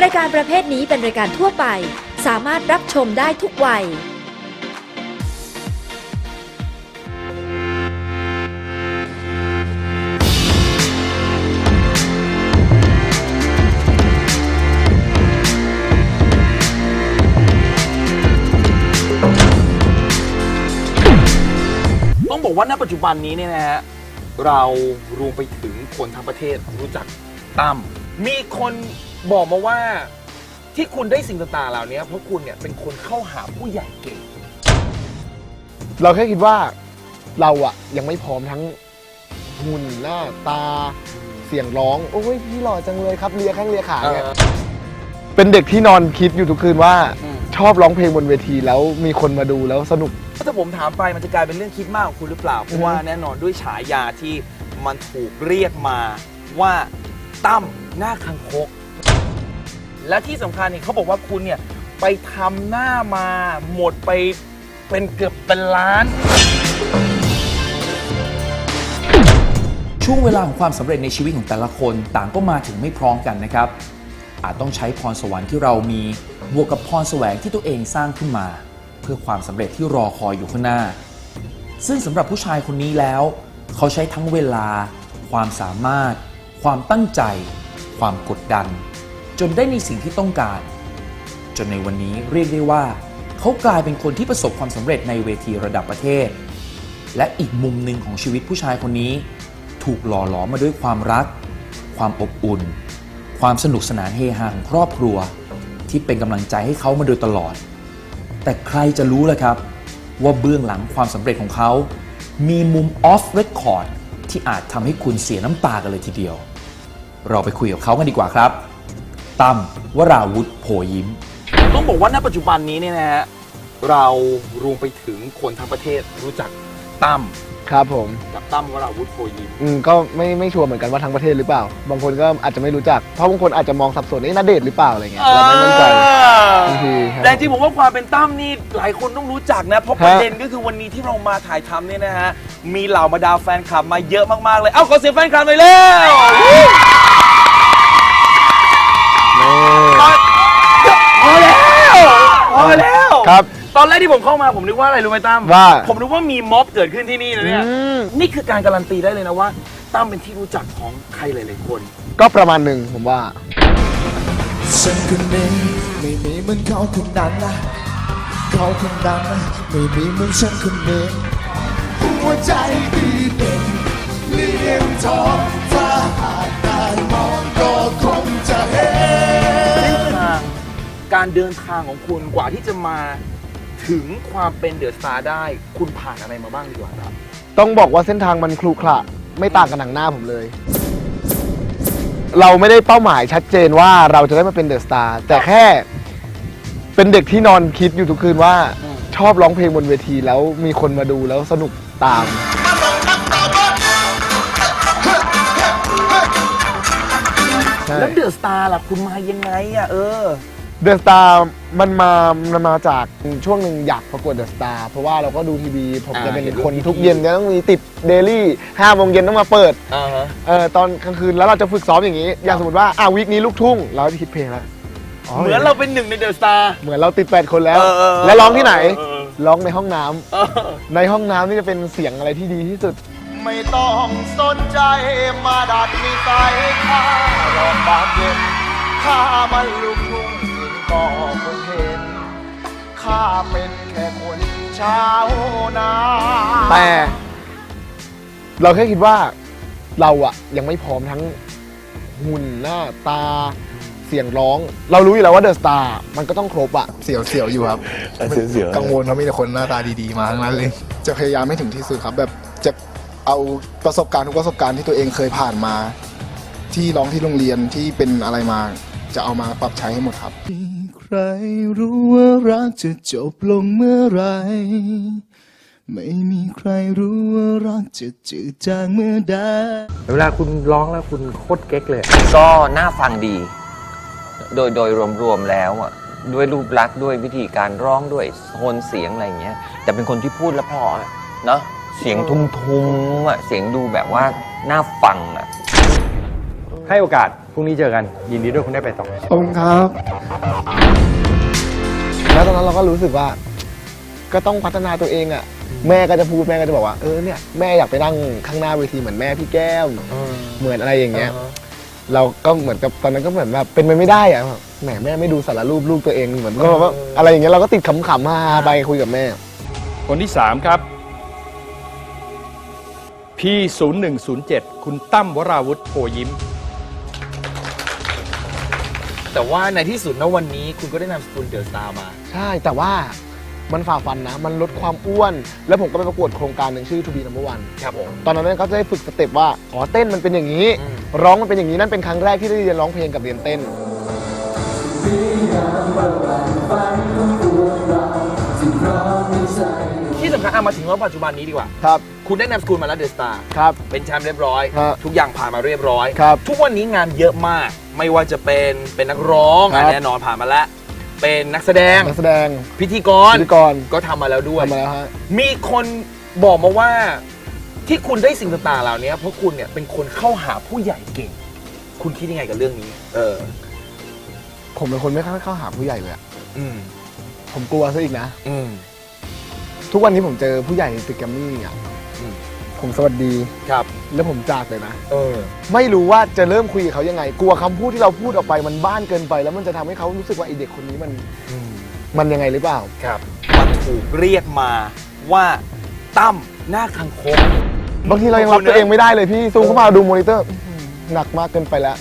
รายการประเภทนี้เป็นรายการทั่วไป สามารถรับชมได้ทุกวัย ต้องบอกว่าณปัจจุบันนี้เนี่ยนะฮะเรารวมไปถึงคนทั้งประเทศรู้จักตั้มมีคน บอกมาว่าที่คุณได้สิ่งต่างๆเหล่านี้เพราะคุณเนี่ยเป็นคนเข้าหาผู้ใหญ่เก่ง เราแค่คิดว่าเราอะยังไม่พร้อมทั้งหุ่นหน้าตาเสียงร้อง โอ้ยพี่หล่อจังเลยครับเลียแข้งเลียขาเนี่ยเป็นเด็กที่นอนคิดอยู่ทุกคืนว่าอืม ชอบร้องเพลงบนเวทีแล้วมีคนมาดูแล้วสนุก ถ้าผมถามไปมันจะกลายเป็นเรื่องคิดมากของคุณหรือเปล่า เพราะว่าแน่นอนด้วยฉายาที่มันถูกเรียกมาว่าตั้มหน้าคังคก และที่สำคัญเนี่ยเขาบอกว่าคุณเนี่ยไปทำหน้ามาหมดไปเป็นเกือบเป็นล้าน ช่วงเวลาของความสำเร็จในชีวิตของแต่ละคนต่างก็มาถึงไม่พร้อมกันนะครับ อาจต้องใช้พรสวรรค์ที่เรามีบวกกับพรแสวงที่ตัวเองสร้างขึ้นมา เพื่อความสำเร็จที่รอคอยอยู่ข้างหน้า ซึ่งสำหรับผู้ชายคนนี้แล้ว เขาใช้ทั้งเวลา ความสามารถ ความตั้งใจ ความกดดัน จนได้ในสิ่งที่ต้องการ จนในวันนี้เรียกได้ว่า เขากลายเป็นคนที่ประสบความสำเร็จในเวทีระดับประเทศ และอีกมุมหนึ่งของชีวิตผู้ชายคนนี้ ถูกหล่อหลอมมาด้วยความรัก ความอบอุ่น ความสนุกสนานเฮฮาของครอบครัว ที่เป็นกำลังใจให้เขามาโดยตลอด แต่ใครจะรู้ล่ะครับ ว่าเบื้องหลังความสำเร็จของเขา มีมุมออฟเรคคอร์ดที่อาจทำให้คุณเสียน้ำตากันเลยทีเดียว เราไปคุยกับเขากันดีกว่าครับ ตั้มวราวุธโพยิ้ม ต้องบอกว่าณปัจจุบันนี้เนี่ยนะฮะเรารวมไปถึงคนทั้งประเทศรู้จักตั้มครับผม กับตั้มวราวุธโพยิมอืมก็ไม่ไม่ชัวร์เหมือนกันว่าทั้งประเทศหรือเปล่า บางคนก็อาจจะไม่รู้จัก เพราะบางคนอาจจะมองสับสนนี่นาเดชน์หรือเปล่าอะไรเงี้ยเราไม่มั่นใจบางทีครับ แต่จริงๆผมว่าความเป็นตั้มนี่หลายคนต้องรู้จักนะ เพราะฮะประเด็นก็คือวันนี้ที่เรามาถ่ายทำเนี่ยนะฮะ มีเหล่าบรรดาแฟนคลับมาเยอะมากๆเลย เอ้าขอเสียงแฟนคลับหน่อยเร็วนี่ พอแล้วพอแล้วครับ ตอนแรกที่ผมเข้ามาผมนึกว่าอะไรรู้ไหมตั้มว่า ผมนึกว่ามีม็อบเกิดขึ้นที่นี่นะเนี่ยอืมนี่คือการการันตีได้เลยนะว่าตั้มเป็นที่รู้จักของใครหลายๆคน ก็ประมาณหนึ่งผมว่า ฉันคนนี้ไม่มีเหมือนเขาคนนั้นนะเขาคนนั้นนะไม่มีเหมือนฉันคนนี้หัวใจดีเด่นเลี้ยงทอง การเดินทางของคุณกว่าที่จะมาถึงความเป็นเดอะสตาร์ได้ คุณผ่านอะไรมาบ้างดีกว่าครับ ต้องบอกว่าเส้นทางมันคลุขระไม่ต่างกับหนังหน้าผมเลย เราไม่ได้เป้าหมายชัดเจนว่าเราจะได้มาเป็นเดอะสตาร์แต่แค่เป็นเด็กที่นอนคิดอยู่ทุกคืนว่าอืม ชอบร้องเพลงบนเวทีแล้วมีคนมาดูแล้วสนุกตาม ใช่ แล้วเดอะสตาร์ล่ะคุณมายังไงอะเออ เดอะสตาร์มันมามันมาจากช่วงหนึ่งอยากประกวดเดอะสตาร์เพราะว่าเราก็ดูทีวี ผมอ่าจะเป็นเห็นคนรูปทุกทีวีเย็นจะต้องมีติดเดลี่ห้าโมงเย็นต้องมาเปิดอ่าฮะ เออตอนกลางคืนแล้วเราจะฝึกซ้อมอย่างนี้ อย่างสมมติว่าอ่าวีคนี้ลูกทุ่ง เราจะคิดเพลงแล้วเหมือนเราเป็นหนึ่งในเดอะสตาร์ เหมือนเราติดแปดคนแล้ว เออเออเออแล้วร้องที่ไหน เออร้องในห้องน้ำเออในห้องน้ำนี่จะเป็นเสียงอะไรที่ดีที่สุด ไม่ต้องสนใจมาดัดนิสัยข้าหลอกบานเย็นข้ามันลู กทุ่งก็คงเห็น ข้าเป็นแค่คนชาวนาแต่ เราแค่คิดว่าเราอะยังไม่พร้อมทั้งหุ่นหน้าตาเสียงร้อง เรารู้อยู่แล้วว่าเดอะสตาร์มันก็ต้องครบอะเสียวเสียวๆอยู่ครับ เสียวๆ กังวลเพราะมีแต่คนหน้าตาดีๆมาทั้งนั้นเลย จะพยายามให้ถึงที่สุดครับแบบจะเอาประสบการณ์ทุกประสบการณ์ที่ตัวเองเคยผ่านมา ที่ร้องที่โรงเรียนที่เป็นอะไรมา จะเอามาปรับใช้ให้หมดครับ ใครรู้ว่ารักจะจบลงเมื่อไหรไม่มีใครรู้ว่ารักจะจืดจางเมื่อใดเวลาคุณร้องแล้วคุณโคตรเก๊กเลย ก็น่าฟังดี โดยโดยรวมๆแล้วอะด้วยรูปลักษณ์ด้วยวิธีการร้องด้วยโทนเสียงอะไรอย่างเงี้ย แต่เป็นคนที่พูดแล้วเพออะเนาะเสียงทุ้มๆอะเสียงดูแบบว่าน่าฟังอะ ให้โอกาส พรุ่งนี้เจอกัน ยินดีด้วยคุณได้ไปต่อ ขอบคุณครับ แล้วตอนนั้นเราก็รู้สึกว่า ก็ต้องพัฒนาตัวเองอะ แม่ก็จะพูดแม่ก็จะบอกว่า เออเนี่ยแม่อยากไปนั่งข้างหน้าเวทีเหมือนแม่พี่แก้ม เหมือนอะไรอย่างเงี้ย เราก็เหมือนกับตอนนั้นก็เหมือนแบบเป็นไปไม่ได้อะแบบแหมแม่ไม่ดูสารรูปลูกตัวเองเหมือนก็แบบว่าอะไรอย่างเงี้ยเราก็ติดขำๆมาไปคุยกับแม่ คนที่ 3 ครับ P0107 คุณตั้มวราวุธโพยิ้ม แต่ว่าในที่สุดณวันนี้คุณก็ได้นามสกุลเดอะสตาร์มา ใช่แต่ว่ามันฝ่าฟันนะ มันลดความอ้วน แล้วผมก็ไปประกวดโครงการหนึ่งชื่อ To Be Number One ครับผม ตอนนั้นก็จะได้ฝึกสเต็ปว่าอ๋อเต้นมันเป็นอย่างนี้ อืม ร้องมันเป็นอย่างนี้นั่นเป็นครั้งแรกที่ได้เรียนร้องเพลงกับเรียนเต้น ที่ สำคัญเอามาถึงว่าปัจจุบันนี้ดีกว่า ครับ คุณได้นามสกุลมาแล้วเดอะสตาร์ครับ เป็นแชมป์เรียบร้อยครับทุกอย่างผ่านมาเรียบร้อย ครับทุกวันนี้งานเยอะมาก ไม่ว่าจะเป็นเป็นนักร้องครับ อะแน่นอนผ่านมาแล้ว เป็นนักแสดง นักแสดงพิธีกร พิธีกรก็ทำมาแล้วด้วย ทำมาแล้วฮะ มีคนบอกมาว่าที่คุณได้สิ่งต่างๆเหล่านี้เพราะคุณเนี่ยเป็นคนเข้าหาผู้ใหญ่เก่ง คุณคิดยังไงกับเรื่องนี้ เออ ผมเป็นคนไม่ค่อยเข้าหาผู้ใหญ่เลยอะอืม ผมกลัวซะอีกนะ อืม ทุกวันนี้ผมเจอผู้ใหญ่ในตึกแกรมมี่อะอืม ผมสวัสดีครับแล้วผมจากเลยนะ เออ ไม่รู้ว่าจะเริ่มคุยกับเขายังไง กลัวคำพูดที่เราพูดออกไปมันบ้านเกินไป แล้วมันจะทำให้เขารู้สึกว่าไอเด็กคนนี้มันอืม มันยังไงหรือเปล่า ครับ มันถูกเรียกมาว่าตั้มหน้าคังคก บางทีเรายังรับตัวเองไม่ได้เลยพี่ซูมเข้ามาดูมอนิเตอร์อื้อหือหนักมากเกินไปแล้ว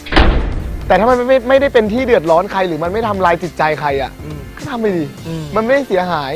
แต่ถ้ามันไม่ไม่ไม่ได้เป็นที่เดือดร้อนใครหรือมันไม่ทำลายจิตใจใครอะอืมก็ทำไปดิอืมมันไม่ได้เสียหาย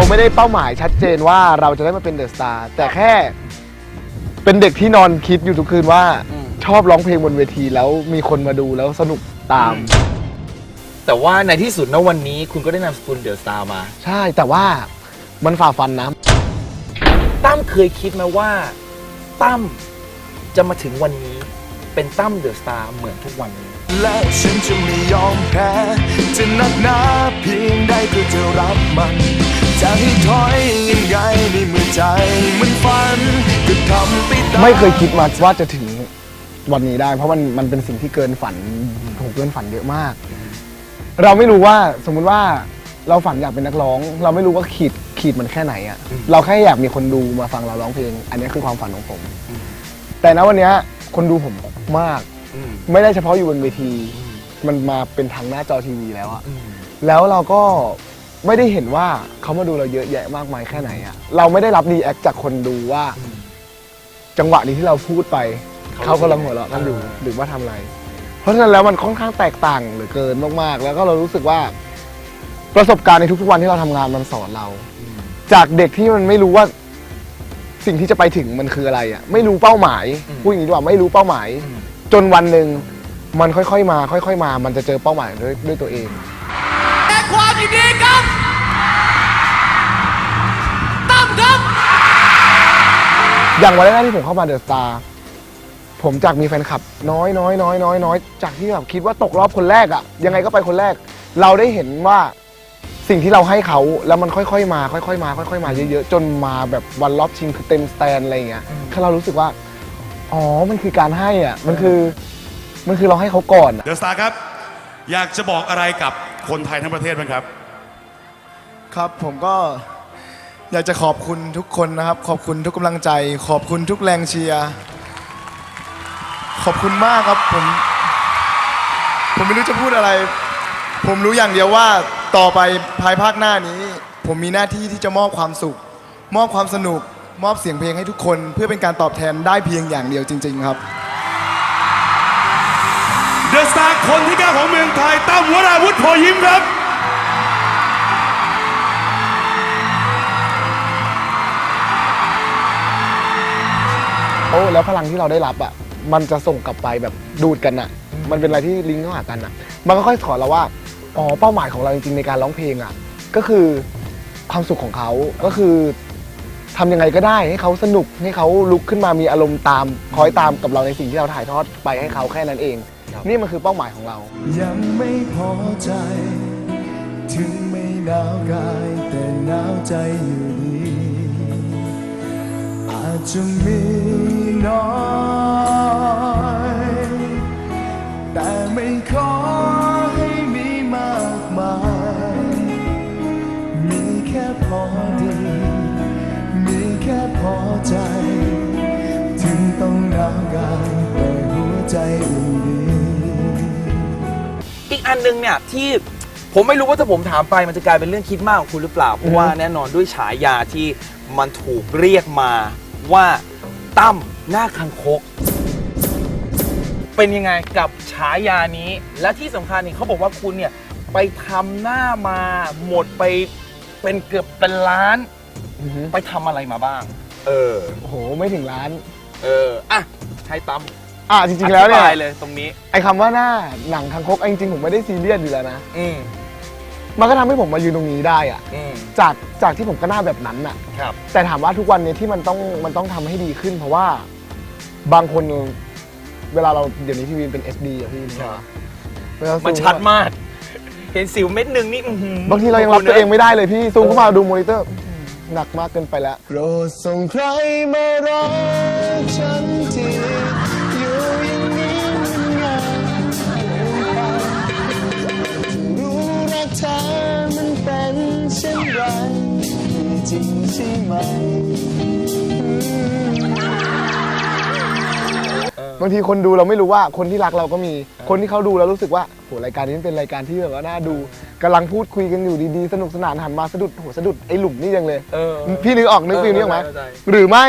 เราไม่ได้เป้าหมายชัดเจนว่าเราจะได้มาเป็นเดอะสตาร์แต่แค่เป็นเด็กที่นอนคิดอยู่ทุกคืนว่าอืม ชอบร้องเพลงบนเวทีแล้วมีคนมาดูแล้วสนุกตาม แต่ว่าในที่สุดณวันนี้คุณก็ได้นามสกุลเดอะสตาร์มา ใช่แต่ว่ามันฝ่าฟันนะ ตั้มเคยคิดไหมว่า ตั้มจะมาถึงวันนี้ เป็นตั้มเดอะสตาร์เหมือนทุกวันนี้ และฉันจะไม่ยอมแพ้ จะหนักหนาเพียงใดก็จะรับมัน จะให้ถอยยังไงในเมื่อใจมันฝันก็ทำไปตามไม่เคยคิดมาว่าจะถึงวันนี้ได้ เพราะมันมันเป็นสิ่งที่เกินฝันถูกเกินฝันเยอะมาก เราไม่รู้ว่าสมมุติว่าเราฝันอยากเป็นนักร้อง เราไม่รู้ว่าขีดขีดมันแค่ไหนอะเราแค่อยากมีคนดูมาฟังเราร้องเพลง อันนี้คือความฝันของผม แต่ณวันเนี้ยคนดูผมมากอืมไม่ได้เฉพาะอยู่บนเวที มันมาเป็นทางหน้าจอทีวีแล้วอะแล้วเราก็ ไม่ได้เห็นว่าเขามาดูเราเยอะแยะมากมายแค่ไหนอะเราไม่ได้รับรีแอคจากคนดูว่า จังหวะนี้ที่เราพูดไปเขาเขากำลังหัวเราะกันอยู่หรือว่าทำอะไร เพราะฉะนั้นแล้วมันค่อนข้างแตกต่างเหลือเกินมากๆ แล้วก็เรารู้สึกว่า ประสบการณ์ในทุกๆวันที่เราทำงานมันสอนเรา จากเด็กที่มันไม่รู้ว่าสิ่งที่จะไปถึงมันคืออะไรอะ ไม่รู้เป้าหมายอืมพูดอย่างนี้ดีกว่าไม่รู้เป้าหมาย อืม จนวันหนึ่งมันค่อยๆมา ค่อย ๆ มา มันจะเจอเป้าหมายด้วยด้วยตัวเองความยินดีครับ อย่างวันแรกที่ผมเข้ามาเดอะสตาร์ผมจากมีแฟนคลับ น้อยน้อยน้อยน้อยน้อยจากที่แบบคิดว่าตกรอบคนแรกอะยังไงก็ไปคนแรก เราได้เห็นว่าสิ่งที่เราให้เขาแล้วมันค่อยๆ มา ค่อยๆ มา ค่อยๆ มาเยอะๆ จนมาแบบวันรอบชิงคือเต็มสแตนอะไรอย่างเงี้ยแค่เรารู้สึกว่า อ๋อ มันคือการให้อะ มันคือ มันคือเราให้เขาก่อนอะเดอะสตาร์ครับ อยากจะบอกอะไรกับคนไทยทั้งประเทศบ้างครับ ครับผมก็ อยากจะขอบคุณทุกคนนะครับ ขอบคุณทุกกำลังใจ ขอบคุณทุกแรงเชียร์ขอบคุณมากครับผม ผมไม่รู้จะพูดอะไร ผมรู้อย่างเดียวว่าต่อไปภายภาคหน้านี้ ผมมีหน้าที่ที่จะมอบความสุข มอบความสนุก มอบเสียงเพลงให้ทุกคน เพื่อเป็นการตอบแทนได้เพียงอย่างเดียวจริง ๆ ครับเดอะสตาร์คนที่เก้าของเมืองไทยตั้มวราวุธโพยิ้มครับ แล้วพลังที่เราได้รับอะมันจะส่งกลับไปแบบดูดกันอะมันเป็นอะไรที่ลิงก์เข้าหากันอะมันก็ค่อยสอนเราว่าอ๋อเป้าหมายของเราจริงๆในการร้องเพลงอะก็คือความสุขของเขาก็คือทำยังไงก็ได้ให้เขาสนุกให้เขาลุกขึ้นมามีอารมณ์ตามคอยตามกับเราในสิ่งที่เราถ่ายทอดไปให้เขาแค่นั้นเอง นี่มันคือเป้าหมายของเรา ยังไม่พอใจ ถึงไม่หนาวกายแต่หนาวใจอยู่ดี อาจจะมีน้อย แต่ไม่ขอให้มีมากมาย มีแค่พอดี มีแค่พอใจ ถึงต้องหนาวกายแต่หัวใจอุ่นดีอีกอันหนึงเนี่ยที่ผมไม่รู้ว่าถ้าผมถามไปมันจะกลายเป็นเรื่องคิดมากของคุณหรือเปล่า เพราะว่าแน่นอนด้วยฉายาที่มันถูกเรียกมา ว่าตั้มหน้าคังคก เป็นยังไงกับฉายานี้ และที่สำคัญนี่เขาบอกว่าคุณเนี่ย ไปทำหน้ามาหมดไปเป็นเกือบเป็นล้าน อือฮึไปทำอะไรมาบ้าง เออ โอ้โห ไม่ถึงล้าน เออ อะให้ตั้มอะจริงๆแล้วเนี่อยธิบาเลยตรงนี้ ไอ้คำว่าหน้าหนังคังคกเอาจริงๆผมไม่ได้ซีเรียสอยู่แล้วนะ อืม มันก็ทำให้ผมมายืนตรงนี้ได้อะอืมจากจากที่ผมก็หน้าแบบนั้นอะครับ แต่ถามว่าทุกวันเนี้ที่มันต้องมันต้องทำให้ดีขึ้น เพราะว่าบางคนเวลาเราเดี๋ยวนี้ทีวีเป็น SD อะพี่ครับ เวลาซูมันชัดมาก เห็นสิวเม็ดหนึ่งนี่อื้อหือบางทีเรายังรับตัวเองไม่ได้เลยพี่ซูมเข้ามาดูมอนิเตอร์หนักมากเกินไปแล้ว โปรดส่งใครมารักฉันที เธอมันเป็นเช่นไรมีจริงใช่ไหม บางทีคนดูเราไม่รู้ว่าคนที่รักเราก็มี คนที่เขาดูแล้วรู้สึกว่าโหรายการนี้มันเป็นรายการที่แบบว่าน่าดูกำลังพูดคุยกันอยู่ดีๆ สนุกสนานหันมาสะดุดโหสะดุดไอ้หลุมนี่ยังเลย เออ พี่นึกออกนึกฟิลนี้ออกไหมเข้าใจหรือไม่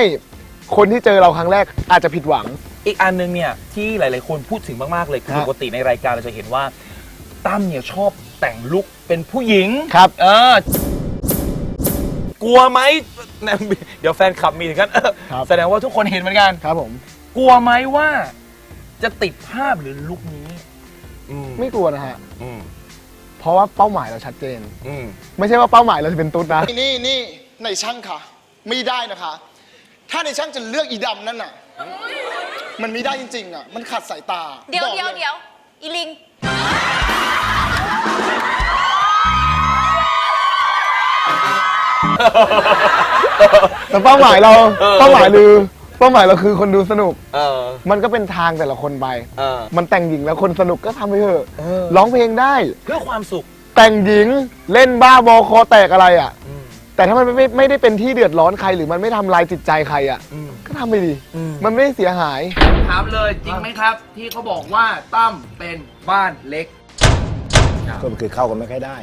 คนที่เจอเราครั้งแรกอาจจะผิดหวัง อีกอันหนึงเนี่ยที่หลาย ๆ คนพูดถึงมาก ๆ เลยคือฮะปกติในรายการเราจะเห็นว่าตั้มเนี่ยชอบ แต่งลุคเป็นผู้หญิงครับ เออกลัวไหมเนี่ยเดี๋ยวแฟนคลับมีถึงกันเออครับ แสดงว่าทุกคนเห็นเหมือนกัน ครับผม กลัวไหมว่า จะติดภาพหรือลุคนี้ อืมไม่กลัวนะฮะ อืมเพราะว่าเป้าหมายเราชัดเจน อืมไม่ใช่ว่าเป้าหมายเราจะเป็นตุ๊ดนะ นี่นี่ในช่างค่ะ ไม่ได้นะคะ ถ้าในช่างจะเลือกอีดำนั่นน่ะ มันไม่ได้จริงๆอะ มันขัดสายตาเดี๋ยวบอกเดี๋ยวลเดี๋ยวอีลิง แต่เป้าหมายเราเออ เป้าหมายคือเป้าหมายเราคือคนดูสนุก เออ มันก็เป็นทางแต่ละคนไป เออ มันแต่งหญิงแล้วคนสนุกก็ทำไปเถอะเออ ร้องเพลงได้ เพื่อความสุขแต่งหญิงเล่นบ้าบอคอแตกอะไรอะ อืมแต่ถ้ามันไม่ไม่ไม่ได้เป็นที่เดือดร้อนใครหรือมันไม่ทำลายจิตใจใครอะ อืม ก็ทำไปดีอืม มันไม่ได้เสียหาย ถามเลยจริงไหมครับ ที่เขาบอกว่าตั้มเป็นบ้านเล็ก ก็คือเข้ากันไม่ค่อยได้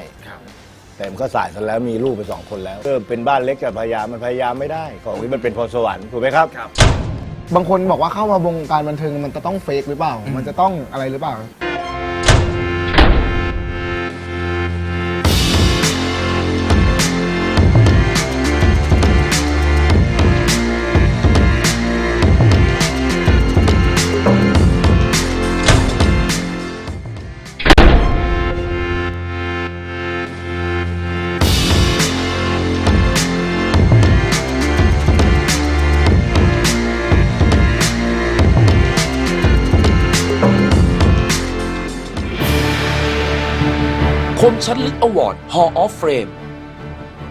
แต่มันก็สายซะแล้วมีลูกไปสองคนแล้วเริ่มเป็นบ้านเล็กกับพยายามมันพยายามไม่ได้ ของนี้มันเป็นพรสวรรค์ถูกไหมครับครับ บางคนบอกว่าเข้ามาวงการบันเทิงมันจะต้องเฟกหรือเปล่า มันจะต้องอะไรหรือเปล่า มชัดลึกอวอร์ด Hall of Frame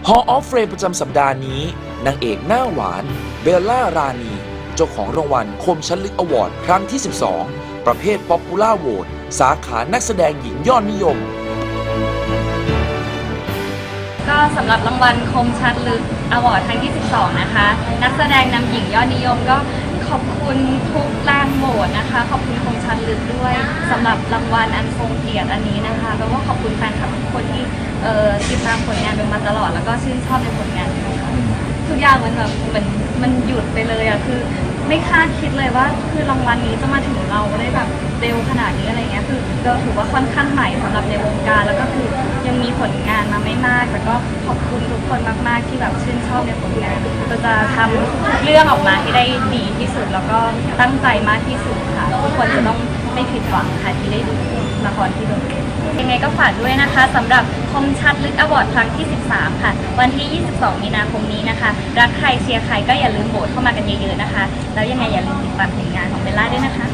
Hall of Frame ประจำสัปดาห์นี้ นางเอกหน้าหวาน เบลล่ารานี เจ้าของรางวัลคมชัดลึกอวอร์ด ครั้งที่ 12 ประเภท Popular Vote สาขานักแสดงหญิงยอดนิยม ก็สำหรับรางวัลคมชัดลึกอวอร์ดครั้งที่ 12 นะคะ นักแสดงนำหญิงยอดนิยมก็ ขอบคุณทุกลานโหวตนะคะ ขอบคุณคงชันลึกด้วยสำหรับรางวัลอันทรงเกียรติอันนี้นะคะแล้วก็ขอบคุณแฟนคลับทุกคนที่เอ่อติดตามผลงานเบลมาตลอดแล้วก็ชื่นชอบในผลงานของเขาทุกอย่างมันแบบมันมันหยุดไปเลยอะคือ ไม่คาดคิดเลยว่า คือรางวัลนี้จะมาถึงเราได้แบบ เร็วขนาดนี้อะไรเงี้ยคือเราถือว่าค่อนข้างใหม่สำหรับในวงการ แล้วก็คือยังมีผลงานมาไม่มากแต่ก็ขอบคุณทุกคนมาก ๆ ที่แบบชื่นชอบในผลงานเราจะทำทุกเรื่องออกมาให้ได้ดีที่สุด แล้วก็ตั้งใจมากที่สุดค่ะทุกคนจะต้องไม่ผิดหวังค่ะที่ได้ดูละครที่โดดเด่นยังไงก็ฝากด้วยนะคะสำหรับคมชัดลึกอวอร์ดครั้งที่ 13 ค่ะ วันที่ 22 มีนาคมนี้นะคะรักใครเชียร์ใครก็อย่าลืมโหวตเข้ามากันเยอะๆนะคะ แล้วยังไงอย่าลืมติดตามผลงานของเบลล่าด้วยนะคะ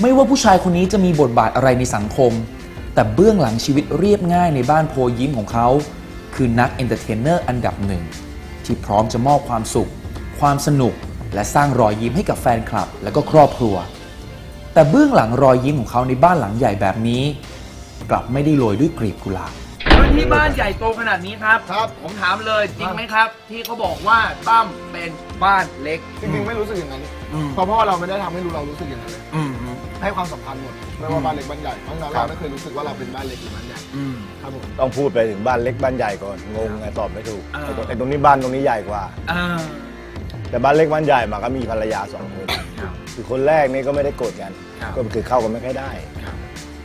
ไม่ว่าผู้ชายคนนี้จะมีบทบาทอะไรในสังคม แต่เบื้องหลังชีวิตเรียบง่ายในบ้านโพยิ้มของเขา คือนักเอนเตอร์เทนเนอร์อันดับหนึ่ง ที่พร้อมจะมอบความสุข ความสนุก และสร้างรอยยิ้มให้กับแฟนคลับ และก็ครอบครัว แต่เบื้องหลังรอยยิ้มของเขาในบ้านหลังใหญ่แบบนี้ กลับไม่ได้โรยด้วยกลีบกุหลาบพื้นที่บ้านใหญ่โตขนาดนี้ครับ ครับ ผมถามเลยจริงไหมครับ ที่เขาบอกว่าตั้มเป็นบ้านเล็ก จริงๆไม่รู้สึกอย่างนั้นอืมเพราะพ่อเราไม่ได้ทำให้รู้เรารู้สึกอย่างนั้นเลย อืม ให้ความสำคัญหมดไม่ว่าบ้านเล็กบ้านใหญ่เพราะฉะนั้นครัเราบไม่เคยรู้สึกว่าเราเป็นบ้านเล็กหรือบ้านใหญ่อืม ครับผม ต้องพูดไปถึงบ้านเล็กบ้านใหญ่ก่อนงงไงตอบไม่ถูกอ่า ไอ้ตรงไอ้ตรงนี้บ้านตรงนี้ใหญ่กว่า อ่า แต่บ้านเล็กบ้านใหญ่มาก็มีภรรยาสองคนครับคือคนแรกนี่ก็ไม่ได้โกรธกัน ครับก็คือเข้ากันไม่ค่อยได้ ครับ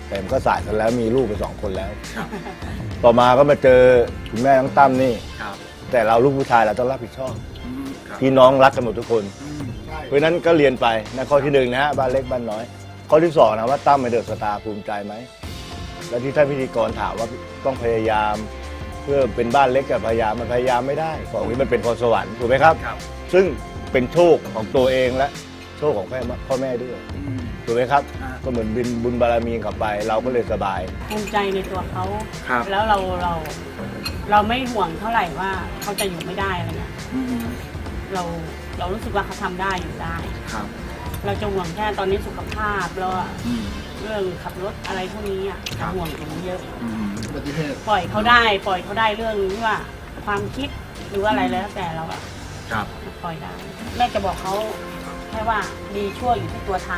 แต่มันก็สายกันแล้วมีลูกไปสองคนแล้ว ครับต่อมาก็มาเจอคุณแม่น้องตั้มนี่ ครับแต่เราลูกผู้ชายเราต้องรับผิดชอบอืมครับพี่น้องรักกันหมดทุกคน อืมใช่เพราะฉะนั้นก็เรียนไปนะข้อที่หนึ่งนะฮะบ้านเล็กบ้านน้อย ข้อที่สองนะว่าตั้มไปเดอะสตาร์ภูมิใจไหม แล้วที่ท่านพิธีกรถามว่าต้องพยายาม เพื่อเป็นบ้านเล็กกับพยายามมันพยายามไม่ได้ของนี้มันเป็นพรสวรรค์ถูกไหมครับ ครับ ซึ่งเป็นโชคของตัวเองและโชคของแม่พ่อแม่ด้วยอืม ถูกไหมครับ อ่า ก็เหมือนบุญบุญบารมีกลับไป เราก็เลยสบาย ภูมิใจในตัวเขา ครับ แล้วเราเราเราไม่ห่วงเท่าไหร่ว่าเขาจะอยู่ไม่ได้อะไรเงี้ย อืมเราเรารู้สึกว่าเขาทำได้อยู่ได้ ครับ เราจะห่วงแค่ตอนนี้สุขภาพแล้วอะอืม เรื่องขับรถอะไรพวกนี้อะครับ ห่วงตรงนี้เยอะ อืมอุบัติเหตุปล่อยเขาได้ ปล่อยเขาได้เรื่องที่ว่าความคิดหรือว่าอะไรแล้วแต่เราอะครับปล่อยได้แม่จะบอกเขาแค่ว่าดีชั่วอยู่ที่ตัวท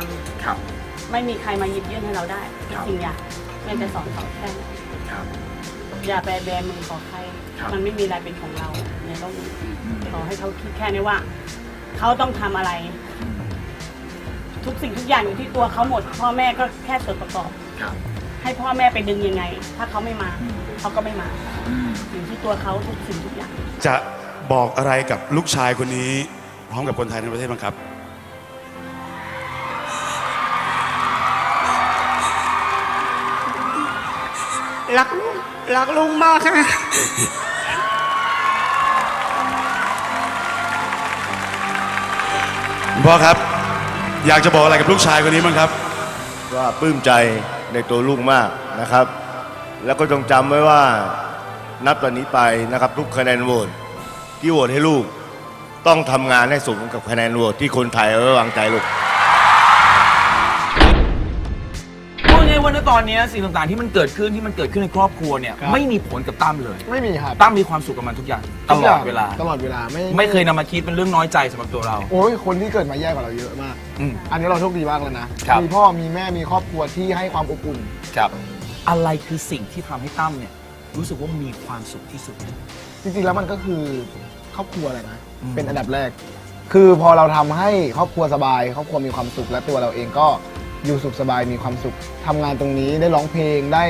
ครับำไม่มีใครมาหยิบยื่นให้เราได้ครับจริงอย่างแม่จะสอนเขาแค่นั้นครับ อย่าไปแบมือขอใคร ครับ มันไม่มีอะไรเป็นของเราในโลกนี้ขอให้เขาคิดแค่นี้ว่า เขาต้องทำอะไร ทุกสิ่งทุกอย่างอยู่ที่ตัวเขาหมด พ่อแม่ก็แค่ส่วนประกอบ ครับให้พ่อแม่ไปดึงยังไง ถ้าเขาไม่มาเขาก็ไม่มาอืมอยู่ที่ตัวเขาทุกสิ่งทุกอย่าง จะบอกอะไรกับลูกชายคนนี้ พร้อมกับคนไทยในประเทศบ้างครับ รักรักลุงมากค่ะคุณพ่อครับ อยากจะบอกอะไรกับลูกชายคนนี้บ้างครับ ว่าปลื้มใจในตัวลูกมากนะครับ แล้วก็จงจำไว้ว่านับตอนนี้ไปนะครับ ทุกคะแนนโหวตที่โหวตให้ลูก ต้องทำงานให้สูงกับคะแนนโหวตที่คนไทยไว้วางใจลูก ตอนนี้สิ่งต่างๆที่มันเกิดขึ้นที่มันเกิดขึ้นในครอบครัวเนี่ยครับ ไม่มีผลกับตั้มเลย ไม่มีครับตั้มมีความสุขกับมันทุกอย่างตลอดเวลา ตลอดเวลาไม่ไม่เคยนำมาคิดเป็นเรื่องน้อยใจสำหรับตัวเรา โอ้ยคนที่เกิดมาแย่กว่าเราเยอะมาก อืม อันนี้เราโชคดีมากแล้วนะครับ มีพ่อมีแม่มีครอบครัวที่ให้ความอบอุ่น ครับ อะไรคือสิ่งที่ทำให้ตั้มเนี่ย รู้สึกว่ามีความสุขที่สุด จริงๆแล้วมันก็คือครอบครัวแหละนะอืม เป็นอันดับแรก คือพอเราทำให้ครอบครัวสบาย ครอบครัวมีความสุขและตัวเราเองก็ อยู่สุขสบายมีความสุขทำงานตรงนี้ได้ร้องเพลงได้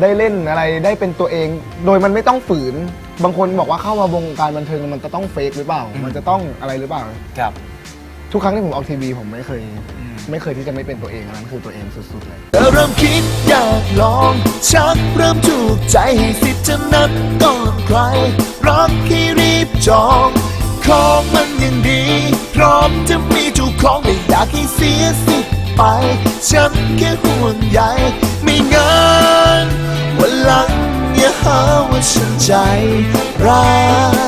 ได้เล่นอะไรได้เป็นตัวเอง โดยมันไม่ต้องฝืน บางคนบอกว่าเข้ามาวงการบันเทิงมันจะต้องเฟกหรือเปล่า มันจะต้องอะไรหรือเปล่า ครับ ทุกครั้งที่ผมออกทีวีผมไม่เคย ไม่เคยที่จะไม่เป็นตัวเองอันนั้นคือตัวเองสุดๆเลย เธอเริ่มคิดอยากลองชักเริ่มถูกใจให้สิทธิ์จะนัดก่อนใครรักให้รีบจองของมันยังดี พร้อมจะมีเจ้าของไม่อยากให้เสียสิทธิ์ ไป ฉันแค่ห่วงใยไม่งั้นวันหลังอย่าหาว่าฉันใจร้าย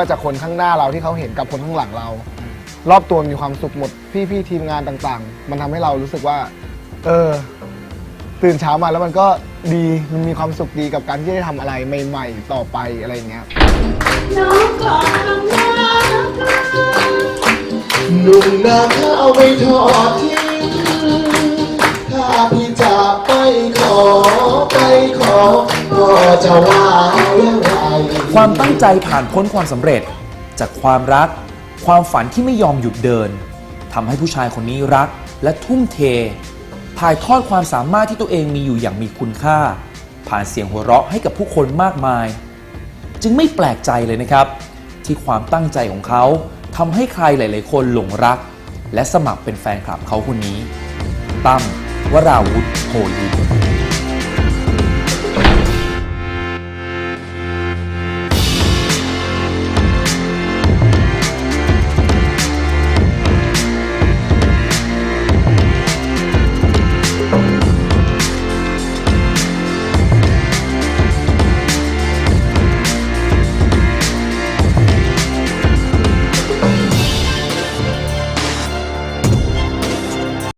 ่ว่าจะคนข้างหน้าเราที่เขาเห็นกับคนข้างหลังเรา รอบตัวมีความสุขหมดพี่ๆทีมงานต่างๆ มันทำให้เรารู้สึกว่า เออ ตื่นเช้ามาแล้วมันก็ดีมันมีความสุขดีกับการที่ได้ทำอะไรใหม่ๆต่อไปอะไรอย่างเงี้ยนุ่มนาข้าไม่ทอดทิ้ง ไปขอไปขอก็จะว่าอย่างไรความตั้งใจผ่านพ้นความสำเร็จ จากความรัก ความฝันที่ไม่ยอมหยุดเดินทำให้ผู้ชายคนนี้รักและทุ่มเท ถ่ายทอดความสามารถที่ตัวเองมีอยู่อย่างมีคุณค่า ผ่านเสียงหัวเราะให้กับผู้คนมากมาย จึงไม่แปลกใจเลยนะครับ ที่ความตั้งใจของเขาทำให้ใครหลาย ๆ คนหลงรัก และสมัครเป็นแฟนคลับเขาคนนี้ตั้ม วราวุธโพลี